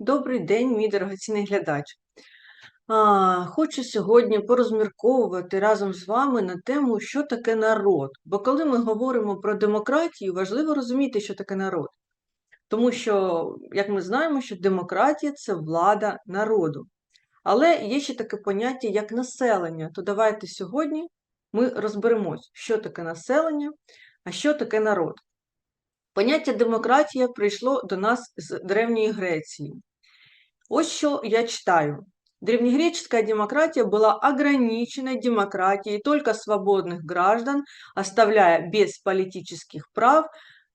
Добрий день, мій дорогоцінний глядач. Хочу сьогодні порозмірковувати разом з вами на тему, що таке народ. Бо коли ми говоримо про демократію, важливо розуміти, що таке народ. Тому що, як ми знаємо, що демократія це влада народу. Але є ще таке поняття, як населення. То давайте сьогодні ми розберемось, що таке населення, а що таке народ. Поняття демократія прийшло до нас з Древньої Греції. Ось що я читаю. Древнегреческая демократия была ограниченной демократией только свободных граждан, оставляя без политических прав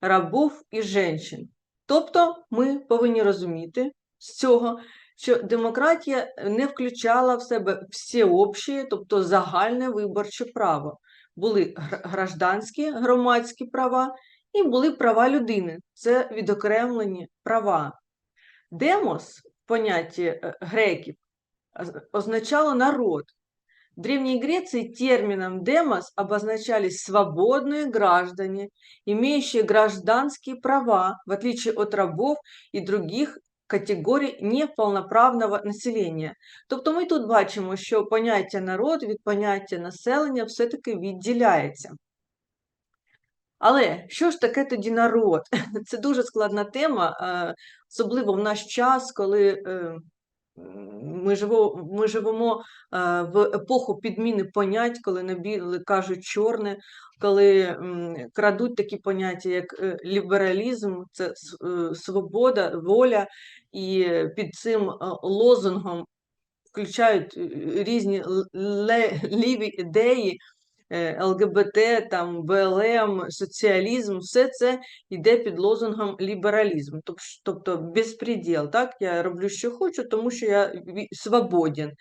рабов і женщин. Тобто ми повинні розуміти з цього, що демократія не включала в себе всеобще, тобто загальне виборче право. Були гражданські громадські права і були права людини. Це відокремлені права. Демос в понятті е, греків означало народ. В Древней Греции термином «демос» обозначались свободные граждане, имеющие гражданские права, в отличие от рабов и других категорій неповноправного населення. Тобто ми тут бачимо, що поняття народ від поняття населення все-таки відділяється. Але що ж таке тоді народ? Це дуже складна тема, е, особливо в наш час, коли е, ми живемо, ми живемо в епоху підміни понять, коли на біле кажуть чорне, коли крадуть такі поняття, як е, лібералізм, це свобода, воля, і під цим лозунгом включають різні ліві ідеї. Е, ЛГБТ, там, БЛМ, соціалізм, все це йде під лозунгом лібералізм, тобто безпреділ. Так? Я роблю, що хочу, тому що я свободен.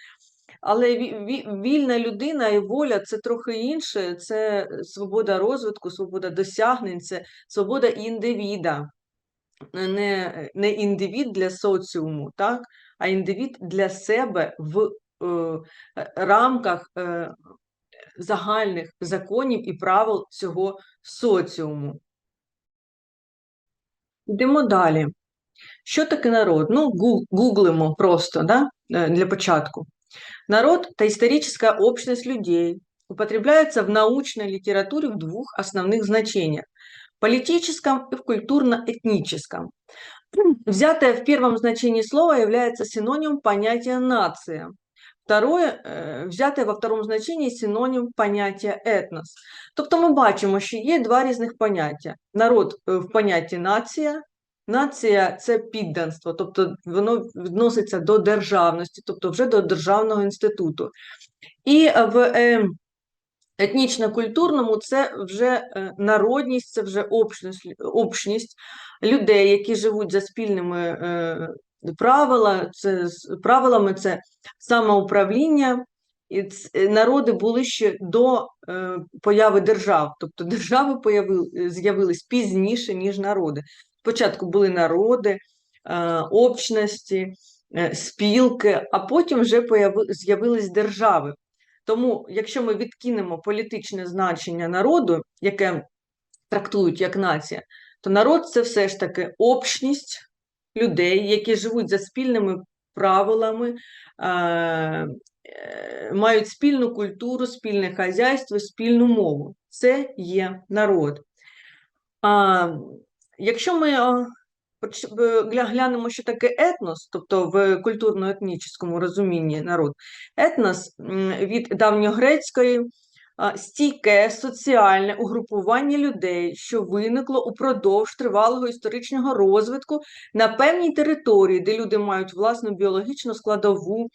Але вільна людина і воля це трохи інше, це свобода розвитку, свобода досягнень, це свобода індивіда, не не індивід для соціуму, так? а індивід для себе в е, рамках е, загальних законів і правил цього соціуму. Йдемо далі. Що таке народ? Ну, гуглимо просто да, э, для початку. Народ – это историческая общность людей, употребляется в научной литературе в двух основных значениях – политическом и в культурно-этническом. Взятое в первом значении слова является синонимом понятия «нация», Второе, э, взяте во второму значенні синонім поняття етнос. Тобто ми бачимо, що є два різних поняття. Народ е, в понятті нація, нація це підданство, тобто воно відноситься до державності, тобто вже до державного інституту. І в е, етнічно-культурному це вже е, народність, це вже общність, общність людей, які живуть за спільними правила, це правилами це самоуправління, і народи були ще до е, появи держав, тобто держави з'явились пізніше, ніж народи. Спочатку були народи, е, общності, е, спілки, а потім вже з'явились держави. Тому, якщо ми відкинемо політичне значення народу, яке трактують як нація, то народ це все ж таки общність людей, які живуть за спільними правилами, е, мають спільну культуру, спільне хазяйство, спільну мову. Це є народ. Якщо ми глянемо, що таке етнос, тобто в культурно-етнічному розумінні народ, етнос від давньогрецької стійке соціальне угрупування людей, що виникло упродовж тривалого історичного розвитку на певній території, де люди мають власну біологічну складову,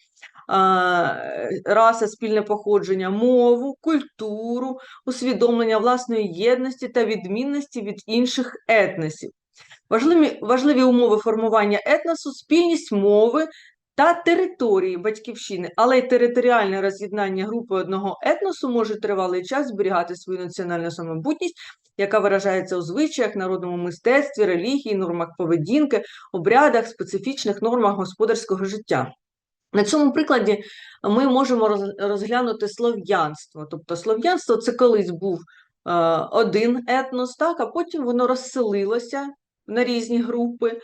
раса, спільне походження, мову, культуру, усвідомлення власної єдності та відмінності від інших етносів. Важливі важливі умови формування етносу, спільність мови та території батьківщини, але й територіальне роз'єднання групи одного етносу може тривалий час зберігати свою національну самобутність, яка виражається у звичаях, народному мистецтві, релігії, нормах поведінки, обрядах, специфічних нормах господарського життя. На цьому прикладі ми можемо розглянути слов'янство. Тобто слов'янство це колись був е, один етнос, так, а потім воно розселилося на різні групи.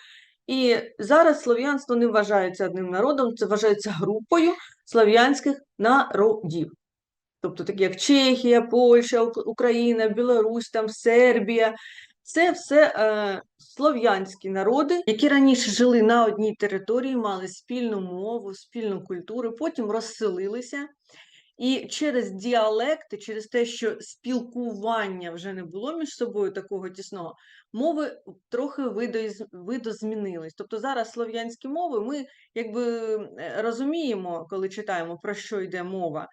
І зараз слов'янство не вважається одним народом, це вважається групою слов'янських народів. Тобто такі як Чехія, Польща, Україна, Білорусь, там Сербія. Це все е, слов'янські народи, які раніше жили на одній території, мали спільну мову, спільну культуру, потім розселилися. І через діалекти, через те, що спілкування вже не було між собою такого тісного, мови трохи видозмінились. Тобто зараз слов'янські мови ми якби е, розуміємо, коли читаємо, про що йде мова.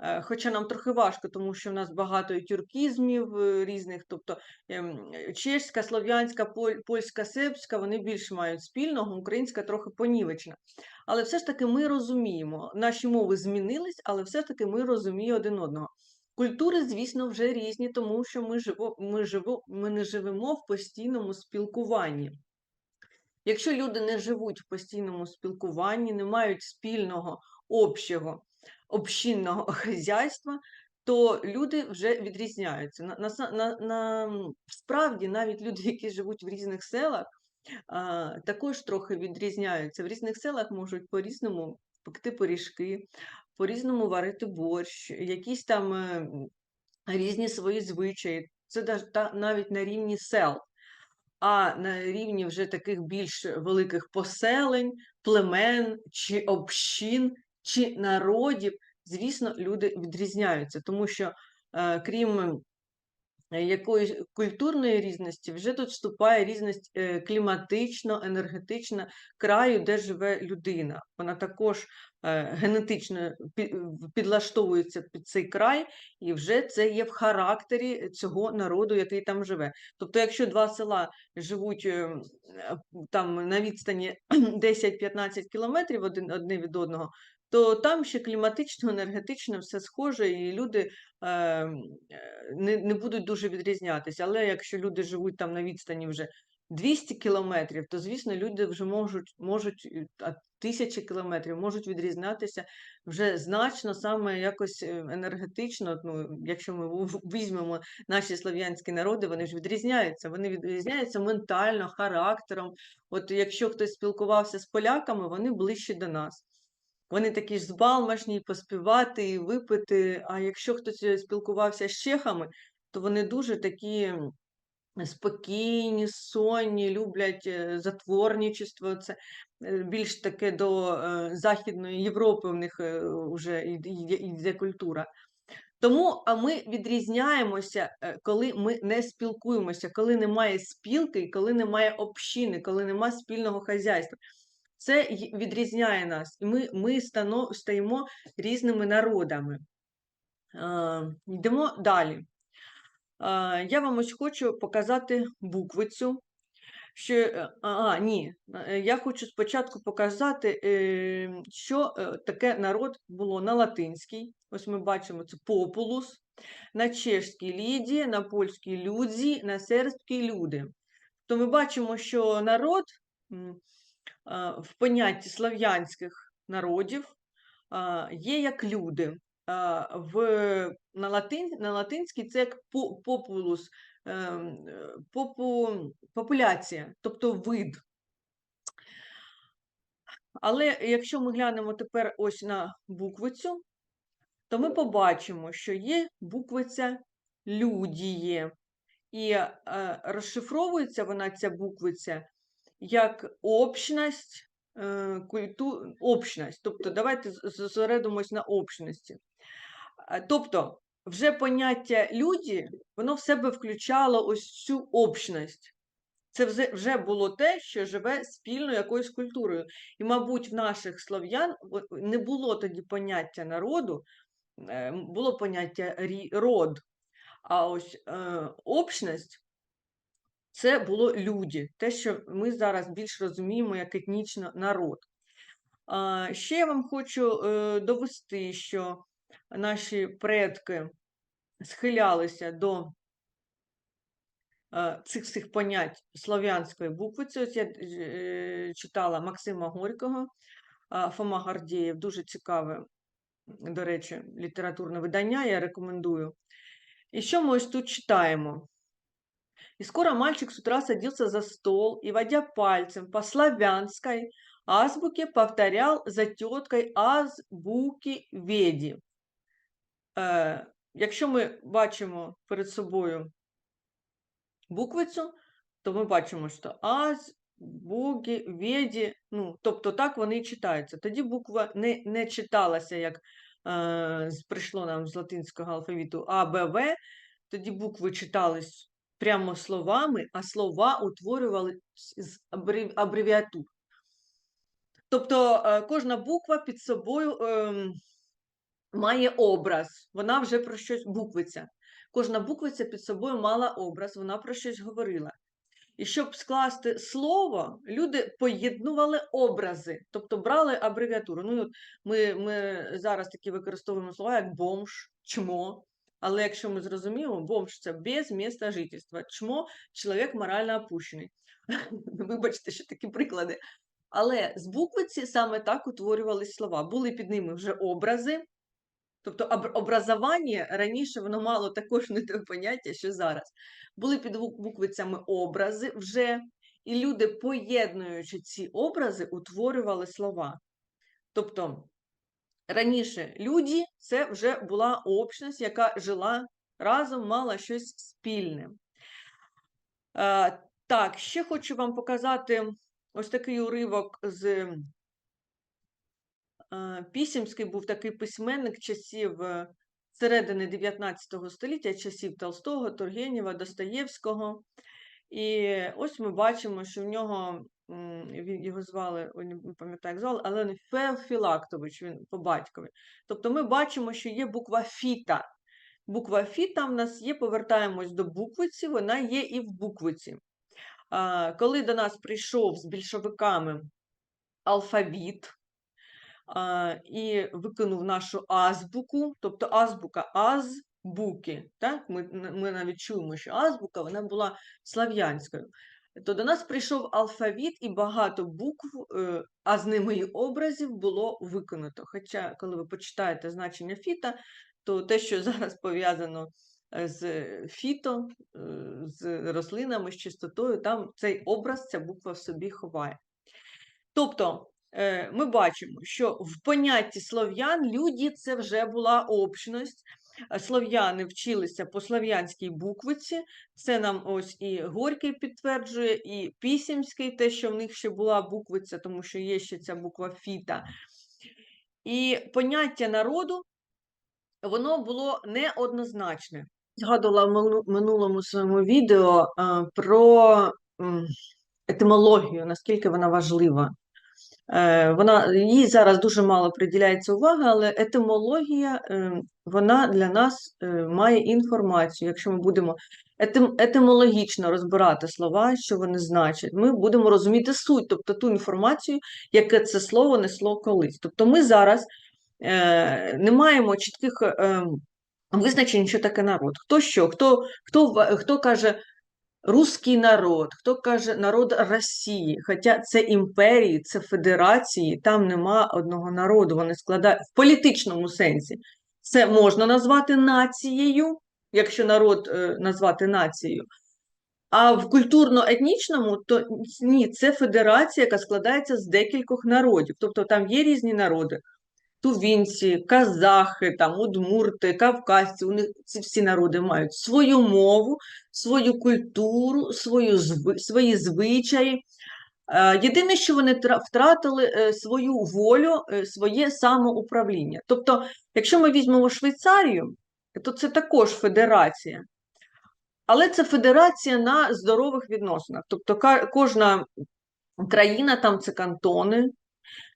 Е, Хоча нам трохи важко, тому що в нас багато і тюркізмів е, різних, тобто ем, чеська, слов'янська, польська, сербська, вони більше мають спільного, українська трохи понівечена. Але все ж таки ми розуміємо, наші мови змінились, але все ж таки ми розуміємо один одного. Культури, звісно, вже різні, тому що ми, живо, ми, живо, ми не живемо в постійному спілкуванні. Якщо люди не живуть в постійному спілкуванні, не мають спільного общого, общинного хазяйства, то люди вже відрізняються. На, на, на, справді навіть люди, які живуть в різних селах, а, також трохи відрізняються. В різних селах можуть по-різному пекти пиріжки, по-різному варити борщ, якісь там е, різні свої звичаї. Це навіть на рівні сел. А на рівні вже таких більш великих поселень, племен чи общин, чи народів, звісно, люди відрізняються, тому що е, крім е, якоїсь культурної різності, вже тут вступає різність е, кліматично-енергетична краю, де живе людина. Вона також е, генетично підлаштовується під цей край, і вже це є в характері цього народу, який там живе. Тобто, якщо два села живуть там на відстані 10-15 кілометрів один одне від одного, то там ще кліматично, енергетично все схоже, і люди е, е, не, не будуть дуже відрізнятися. Але якщо люди живуть там на відстані вже 200 кілометрів, то звісно люди вже можуть, можуть а тисячі кілометрів можуть відрізнятися вже значно саме якось е, енергетично. Ну, якщо ми візьмемо наші слов'янські народи, вони ж відрізняються. Вони відрізняються ментально, характером. От якщо хтось спілкувався з поляками, вони ближче до нас. Вони такі ж збалмашні, поспівати, і випити. А якщо хтось е, спілкувався з чехами, то вони дуже такі спокійні, сонні, люблять е, затворничество. Це е, більш таке до Західної Європи в них вже йде культура. Тому а ми відрізняємося, коли ми не спілкуємося, коли немає спілки, коли немає общини, коли немає спільного хазяйства. Це відрізняє нас, і ми, ми стано, стаємо різними народами. Е, йдемо далі. Е, я вам ось хочу показати буквицю. Що, е, а, ні, е, я хочу спочатку показати, е, що таке народ було на латинській. Ось ми бачимо це популус, на чешській ліді, на польській людзі, на сербській люди. То ми бачимо, що народ в понятті слав'янських народів є як люди. В, на, латин, на латинській це як популус, ем, попу, популяція, тобто вид. Але якщо ми глянемо тепер ось на буквицю, то ми побачимо, що є буквиця людіє. І е, розшифровується вона ця буквиця як общність, е, культу... общність. Тобто давайте зосередимось на общності. Е, Тобто, вже поняття люди, воно в себе включало ось цю общність. Це вже, було те, що живе спільно якоюсь культурою. І, мабуть, в наших слов'ян не було тоді поняття народу, е, було поняття род. А ось е, общність це було люди, те, що ми зараз більш розуміємо як етнічно народ. Ще я вам хочу е, довести, що наші предки схилялися до е, цих всіх понять слов'янської буквиці. Ось я е, читала Максима Горького, Фома Гордєєв, дуже цікаве, до речі, літературне видання, я рекомендую. І що ми ось тут читаємо? И скоро мальчик с утра садился за стол и, водя пальцем по славянской азбуке, повторял за теткою азбуки Веді. Е, якщо ми бачимо перед собою буквицю, то ми бачимо, що аз, буги, веді, ну, тобто так вони і читаються. Тоді буква не, не читалася, як е, прийшло нам з латинського алфавіту А, Б, тоді букви читались прямо словами, а слова утворювали з абревіатур. Тобто е, кожна буква під собою ем, має образ, вона вже про щось буквиця. Кожна буквиця під собою мала образ, вона про щось говорила. І щоб скласти слово, люди поєднували образи, тобто брали абревіатуру. Ну, от ми, ми зараз такі використовуємо слова, як бомж, чмо. Але якщо ми зрозуміємо, бомж це без міста жительства, чмо чоловік морально опущений. Вибачте, що такі приклади. Але з буквиці саме так утворювались слова. Були під ними вже образи. Тобто образування раніше воно мало також не те поняття, що зараз. Були під буквицями образи вже, і люди, поєднуючи ці образи, утворювали слова. Тобто раніше люди це вже була общність, яка жила разом, мала щось спільне. Е, так, ще хочу вам показати ось такий уривок з е, Пісімський був такий письменник часів е, середини 19 століття, часів Толстого, Тургенєва, Достоєвського. І ось ми бачимо, що в нього він його звали, не пам'ятаю, як звали, але Феофілактович, він по батькові. Тобто ми бачимо, що є буква фіта. Буква фіта в нас є, повертаємось до буквиці, вона є і в буквиці. Коли до нас прийшов з більшовиками алфавіт, і виконав нашу азбуку, тобто азбука азбуки. Так? Ми, ми навіть чуємо, що азбука вона була слав'янською. То до нас прийшов алфавіт, і багато букв, е, а з ними і образів було виконано. Хоча, коли ви почитаєте значення фіта, то те, що зараз пов'язано е, з фіто, е, з рослинами, з чистотою, там цей образ, ця буква в собі ховає. Тобто ми бачимо, що в понятті слов'ян люді це вже була общність. Слов'яни вчилися по слов'янській буквиці. Це нам ось і Горький підтверджує, і Пісімський, те, що в них ще була буквиця, тому що є ще ця буква фіта. І поняття народу воно було неоднозначне. Згадувала в минулому своєму відео е, про етимологію, наскільки вона важлива. Е, Вона їй зараз дуже мало приділяється уваги, але етимологія е, вона для нас е, має інформацію. Якщо ми будемо етим, етимологічно розбирати слова, що вони значать, ми будемо розуміти суть, тобто ту інформацію, яке це слово несло колись. Тобто ми зараз не маємо чітких е, визначень, що таке народ. Хто що, хто, хто, хто каже Руський народ, хто каже народ Росії, хоча це імперії, це федерації, там нема одного народу, вони складають в політичному сенсі. Це можна назвати нацією, якщо народ е, назвати нацією. А в культурно-етнічному, то ні, це федерація, яка складається з декількох народів. Тобто там є різні народи. Тувінці, казахи, там, удмурти, кавказці, у них ці всі народи мають свою мову, свою культуру, свою, свої звичаї. Е, Єдине, що вони втратили е, свою волю, е, своє самоуправління. Тобто, якщо ми візьмемо Швейцарію, то це також федерація. Але це федерація на здорових відносинах. Тобто кожна країна, там це кантони,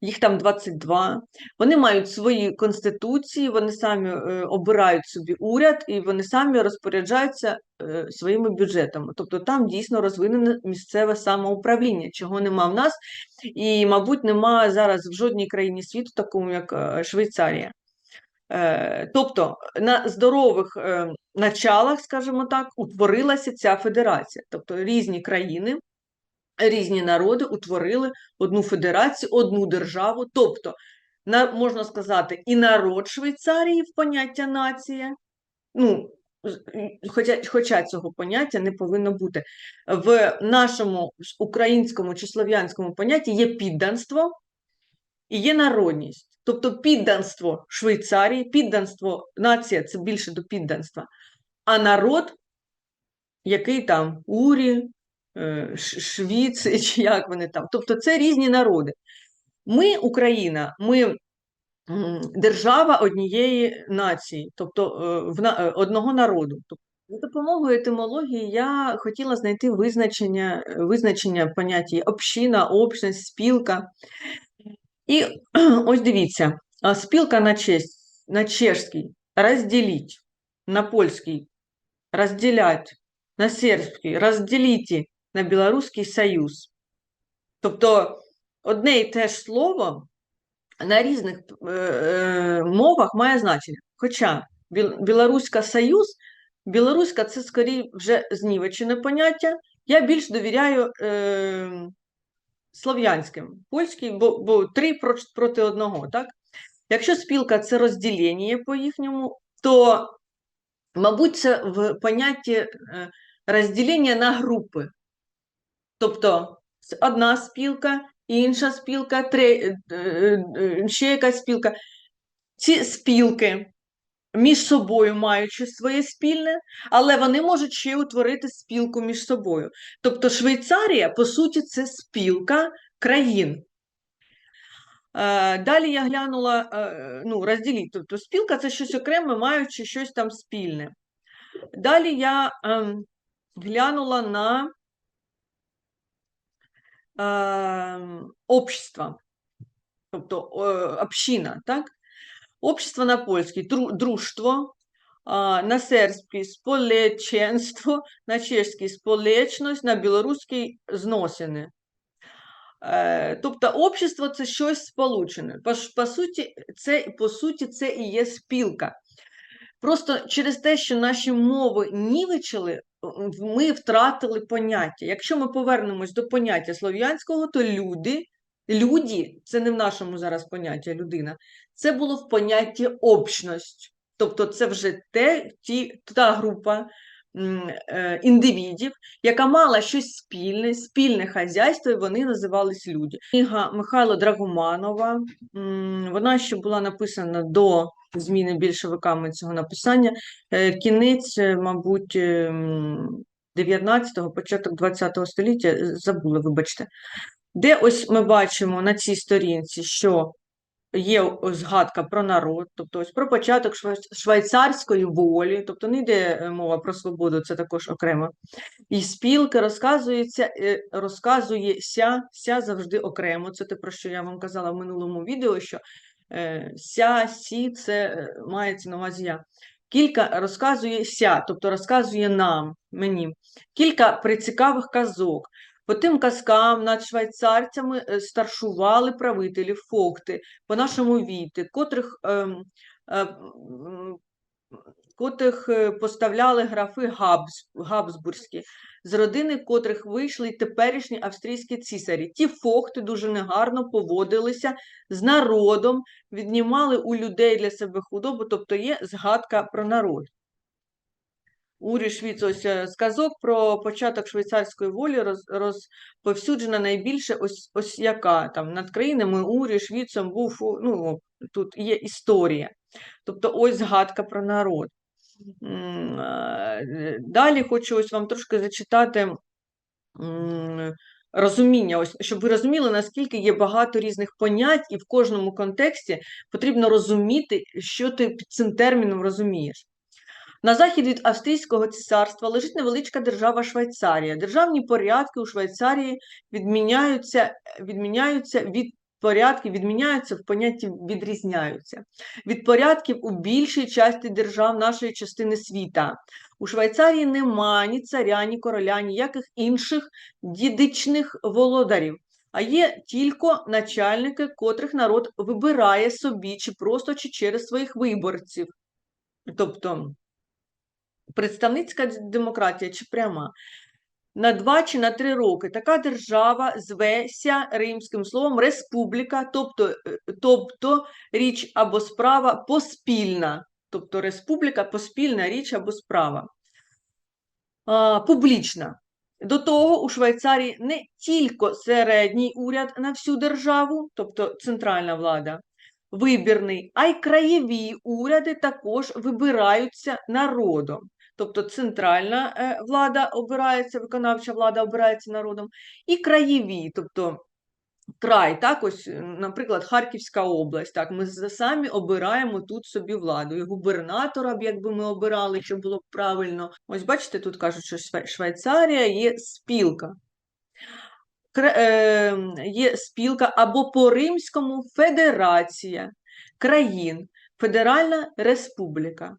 їх там 22. Вони мають свої конституції, вони самі е, обирають собі уряд і вони самі розпоряджаються е, своїми бюджетами. Тобто там дійсно розвинене місцеве самоуправління, чого нема в нас, і, мабуть, нема зараз в жодній країні світу, такому як е, Швейцарія. Тобто на здорових началах, скажімо так, утворилася ця федерація. Тобто різні країни, різні народи утворили одну федерацію, одну державу. Тобто, на, можна сказати, і народ Швейцарії в поняття нація, ну, хоча, хоча цього поняття не повинно бути. В нашому українському чи слов'янському понятті є підданство і є народність. Тобто підданство Швейцарії, підданство нація це більше до підданства, а народ, який там Урі, Швіци, чи як вони там. Тобто це різні народи. Ми, Україна, ми держава однієї нації, тобто е, е, одного народу. За допомогою етимології я хотіла знайти визначення, е, визначення поняття община, общність, спілка. І ось дивіться, спілка на честь, на чешський розділіть, на польський розділять, на сербський розділіть, на білоруський союз. Тобто одне і те ж слово на різних е, е, мовах має значення. Хоча білоруська союз, білоруська це скоріше вже знівечене поняття. Я більш довіряю е, слов'янським, польський, бо, бо три проти одного, так? Якщо спілка це розділення по їхньому, то, мабуть, це в понятті е, розділення на групи. Тобто одна спілка, інша спілка, тре, е, е, ще якась спілка. Ці спілки між собою мають щось своє спільне, але вони можуть ще утворити спілку між собою. Тобто Швейцарія, по суті, це спілка країн. Е, Далі я глянула, е, ну, розділіть, тобто спілка це щось окреме, маючи щось там спільне. Далі я ем, глянула на общество, тобто община, так? Общество на польський дружство, на сербський сполеченство, на чешський сполечність, на білоруський зносини. Е, Тобто общество це щось сполучене. По, по, суті, це, по суті, це і є спілка. Просто через те, що наші мови нівечили, в- ми втратили поняття. Якщо ми повернемось до поняття слов'янського, то люди, люди, це не в нашому зараз поняття людина, це було в понятті общність. Тобто це вже те, ті, та група е, індивідів, яка мала щось спільне, спільне хазяйство, і вони називались люди. Книга Михайла Драгоманова, вона ще була написана до зміни більшовиками цього написання. Е, Кінець, е, мабуть, е, 19-го, початок 20-го століття, е, забула, вибачте. Де ось ми бачимо на цій сторінці, що є згадка про народ, тобто ось про початок швейцарської волі, тобто не йде е, мова про свободу, це також окремо. І спілки розказується, е, розказується завжди окремо. Це те, про що я вам казала в минулому відео, що е, ся, сі, це е, мається на увазі я. Кілька розказує ся, тобто розказує нам, мені, кілька прицікавих казок. По тим казкам над швейцарцями е, старшували правителі, фохти по нашому віти, котрих, ем, е, котрих е, поставляли графи Габс, Габсбурзькі, з родини котрих вийшли й теперішні австрійські цісарі. Ті фохти дуже негарно поводилися з народом, віднімали у людей для себе худобу, тобто є згадка про народ. Урі Швіц, ось е, сказок про початок швейцарської волі роз, розповсюджена найбільше ось, ось яка там над країнами Урі, Швіцем був, ну, тут є історія. Тобто ось згадка про народ. Е, Далі хочу ось вам трошки зачитати розуміння, ось, щоб ви розуміли, наскільки є багато різних понять, і в кожному контексті потрібно розуміти, що ти під цим терміном розумієш. На захід від Австрійського цісарства лежить невеличка держава Швейцарія. Державні порядки у Швейцарії відміняються, відміняються від порядків, відміняються в понятті відрізняються від порядків у більшій часті держав нашої частини світа. У Швейцарії нема ні царя, ні короля, ніяких інших дідичних володарів. А є тільки начальники, котрих народ вибирає собі, чи просто чи через своїх виборців. Тобто представницька демократія чи пряма. На два чи на три роки така держава зветься римським словом республіка, тобто, е, тобто річ або справа поспільна. тобто республіка, поспільна річ або справа. А, публічна. До того у Швейцарії не тільки середній уряд на всю державу, тобто центральна влада, вибірний, а й краєві уряди також вибираються народом. Тобто центральна е, влада обирається, виконавча влада обирається народом, і краєві, тобто край, так, ось, наприклад, Харківська область. Так, ми самі обираємо тут собі владу. І губернатора б, якби ми обирали, щоб було б правильно. Ось бачите, тут кажуть, що Швейцарія є спілка. Е, Є спілка або по-римському федерація країн, Федеральна Республіка.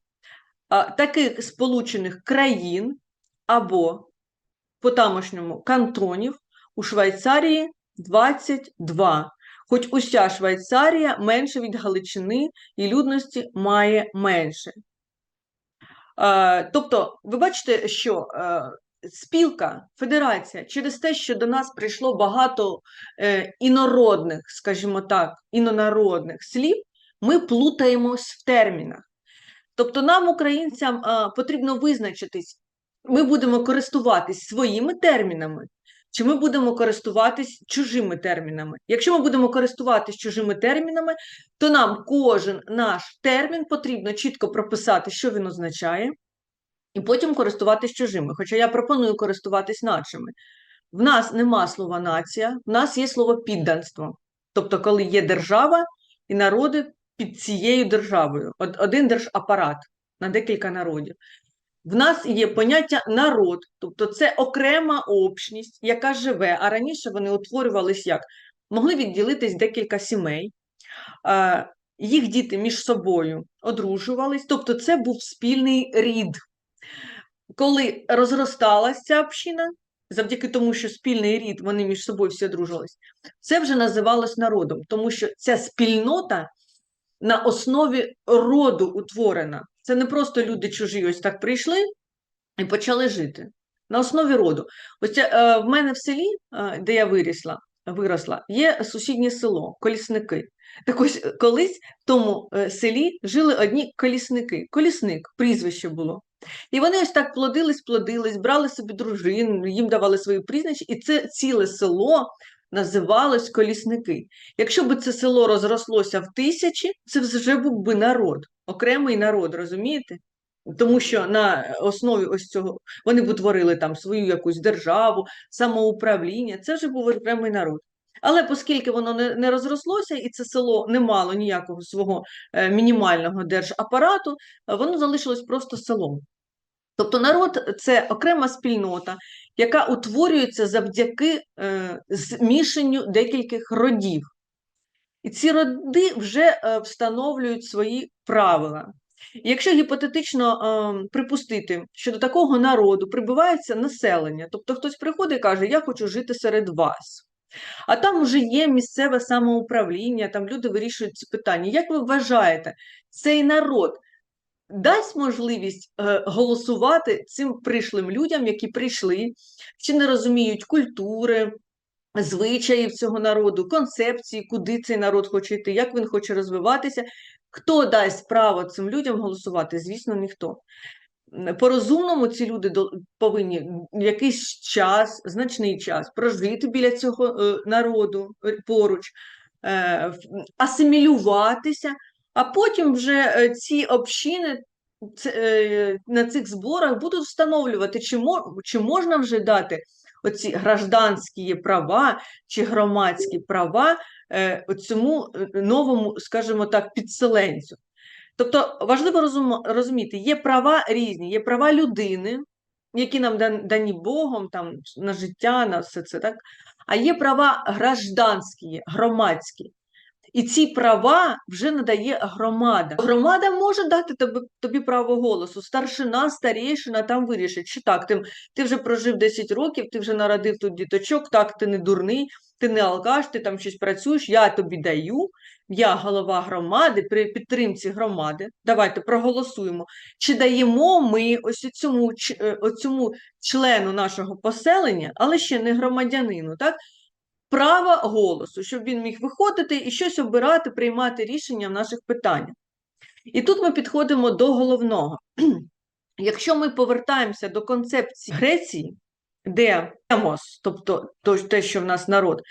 Таких сполучених країн або по тамошньому кантонів у Швейцарії 22. Хоч уся Швейцарія менше від Галичини і людності має менше. Тобто, ви бачите, що спілка, федерація, через те, що до нас прийшло багато е, інородних, скажімо так, інонародних слів, ми плутаємось в термінах. Тобто нам, українцям, е, потрібно визначитись, ми будемо користуватись своїми термінами, чи ми будемо користуватись чужими термінами. Якщо ми будемо користуватись чужими термінами, то нам кожен наш термін потрібно чітко прописати, що він означає, і потім користуватись чужими. Хоча я пропоную користуватись нашими. В нас нема слова нація, в нас є слово підданство. Тобто, коли є держава і народи під цією державою, Од- один держапарат на декілька народів. В нас є поняття народ, тобто це окрема общність, яка живе, а раніше вони утворювались як? Могли відділитись декілька сімей, їх діти між собою одружувались, тобто це був спільний рід. Коли розросталася ця община, завдяки тому, що спільний рід, вони між собою всі одружувались, це вже називалось народом, тому що ця спільнота на основі роду утворена. Це не просто люди чужі ось так прийшли і почали жити. На основі роду. Ось е, в мене в селі, е, де я вирісла, виросла, є сусіднє село, колісники. Так ось е, колись в тому е, селі жили одні колісники. Колісник, прізвище було. І вони ось так плодились, плодились, брали собі дружин, їм давали свої прізвища, і це ціле село називалось колісники. Якщо б це село розрослося в тисячі, це вже був би народ, окремий народ, розумієте? Тому що на основі ось цього вони б утворили там свою якусь державу, самоуправління, це вже був окремий народ. Але оскільки воно не, не розрослося, і це село не мало ніякого свого е, мінімального держапарату, воно залишилось просто селом. Тобто народ це окрема спільнота, яка утворюється завдяки е, змішанню декількох родів. І ці роди вже е, встановлюють свої правила. Якщо гіпотетично е, припустити, що до такого народу прибувається населення, тобто хтось приходить і каже, я хочу жити серед вас. А там вже є місцеве самоуправління, там люди вирішують ці питання. Як ви вважаєте, цей народ дасть можливість е, голосувати цим прийшлим людям, які прийшли, чи не розуміють культури, звичаїв цього народу, концепції, куди цей народ хоче йти, як він хоче розвиватися. Хто дасть право цим людям голосувати? Звісно, ніхто. По-розумному ці люди повинні якийсь час, значний час прожити біля цього е, народу е, поруч, асимілюватися, а потім вже е, ці общини е, на цих зборах будуть встановлювати, чи, можна вже дати оці гражданські права чи громадські права е, цьому новому, скажімо так, підселенцю. Тобто важливо розуміти, є права різні, є права людини, які нам дані Богом там, на життя, на все це, так? а є права гражданські, громадські. І ці права вже надає громада. Громада може дати тобі, тобі право голосу. Старшина, старейшина там вирішить, чи так, ти, ти вже прожив 10 років, ти вже народив тут діточок, так, ти не дурний, ти не алкаш, ти там щось працюєш, я тобі даю, я голова громади, при підтримці громади, давайте проголосуємо, чи даємо ми ось цьому, е, оцьому члену нашого поселення, але ще не громадянину, так? Права голосу, щоб він міг виходити і щось обирати, приймати рішення в наших питаннях. І тут ми підходимо до головного. Якщо ми повертаємося до концепції Греції, де демос, тобто то- те, що в нас народ,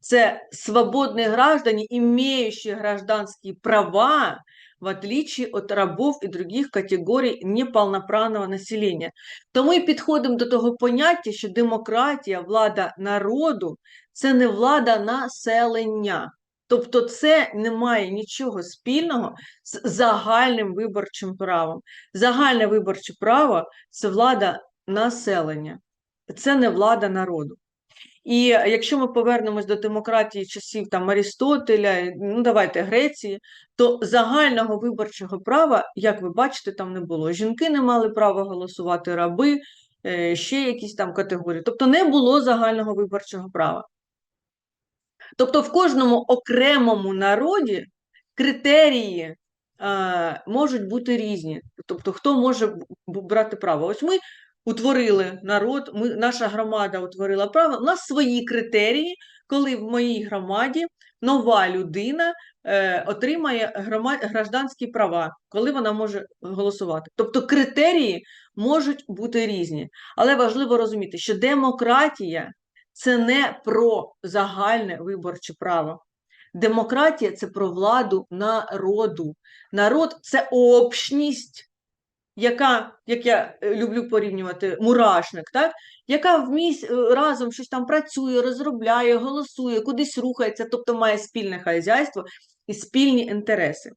це свободні граждані, имеющие гражданские права, в отличие от рабов і других категорій неповноправного населення. То ми підходимо до того поняття, що демократія, влада народу це не влада населення. Тобто це не має нічого спільного з загальним виборчим правом. Загальне виборче право це влада населення, це не влада народу. І якщо ми повернемось до демократії часів там Арістотеля, ну давайте Греції, то загального виборчого права, як ви бачите, там не було. Жінки не мали права голосувати, раби, е, ще якісь там категорії. Тобто не було загального виборчого права. Тобто в кожному окремому народі критерії е, можуть бути різні. Тобто, хто може брати право? Ось ми утворили народ, ми, наша громада утворила право. У нас свої критерії, коли в моїй громаді нова людина е, отримає грома, гражданські права, коли вона може голосувати. Тобто критерії можуть бути різні. Але важливо розуміти, що демократія це не про загальне виборче право. Демократія це про владу народу. Народ це общність, яка, як я е, люблю порівнювати, мурашник, так? яка вмість разом щось там працює, розробляє, голосує, кудись рухається, тобто має спільне хазяйство і спільні інтереси.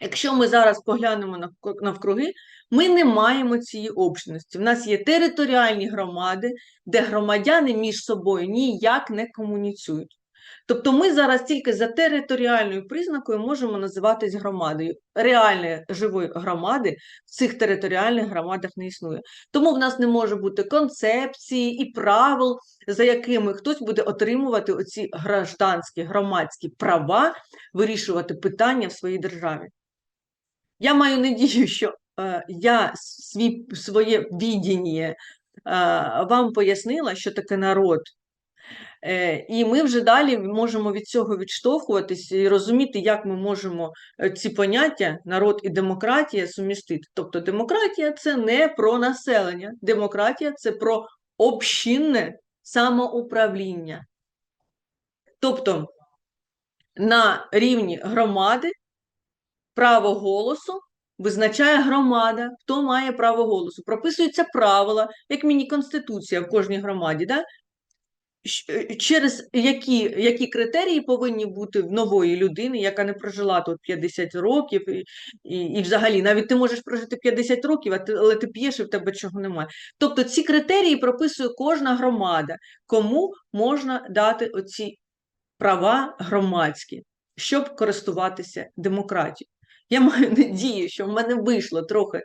Якщо ми зараз поглянемо навкруги, ми не маємо цієї общності. В нас є територіальні громади, де громадяни між собою ніяк не комуніцюють. Тобто ми зараз тільки за територіальною признакою можемо називатись громадою. Реальної живої громади в цих територіальних громадах не існує. Тому в нас не може бути концепції і правил, за якими хтось буде отримувати оці гражданські громадські права, вирішувати питання в своїй державі. Я маю надію, що е, я свій, своє відіння е, вам пояснила, що таке народ. Е, і ми вже далі можемо від цього відштовхуватися і розуміти, як ми можемо е, ці поняття народ і демократія сумістити. Тобто демократія це не про населення, демократія це про общинне самоуправління. Тобто на рівні громади право голосу визначає громада, хто має право голосу. Прописуються правила, як міні-конституція в кожній громаді. Да? Е, Через які, які критерії повинні бути в нової людини, яка не прожила тут 50 років, і, і, і взагалі навіть ти можеш прожити 50 років, але ти п'єш і в тебе чого немає. Тобто ці критерії прописує кожна громада, кому можна дати оці права громадські, щоб користуватися демократією. Я маю надію, що в мене вийшло трохи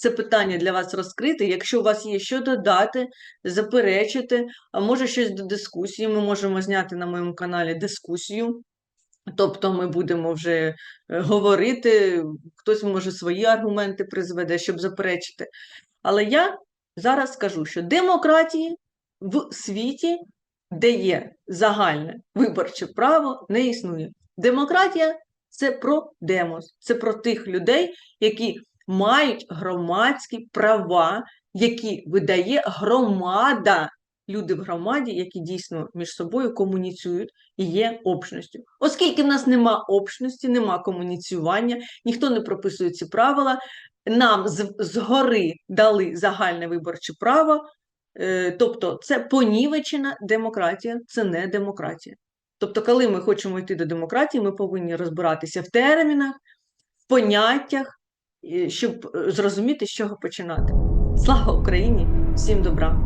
це питання для вас розкрити. Якщо у вас є що додати, заперечити, а може щось до дискусії, ми можемо зняти на моєму каналі дискусію. Тобто ми будемо вже е, говорити, хтось може свої аргументи призведе, щоб заперечити. Але я зараз скажу, що демократії в світі, де є загальне виборче право, не існує. Демократія це про демос, це про тих людей, які мають громадські права, які видає громада. Люди в громаді, які дійсно між собою комуніцюють і є общністю. Оскільки в нас нема общності, нема комуніціювання, ніхто не прописує ці правила, нам згори дали загальне виборче право, е, тобто це понівечена демократія, це не демократія. Тобто, коли ми хочемо йти до демократії, ми повинні розбиратися в термінах, в поняттях, щоб е, зрозуміти, з чого починати. Слава Україні! Всім добра!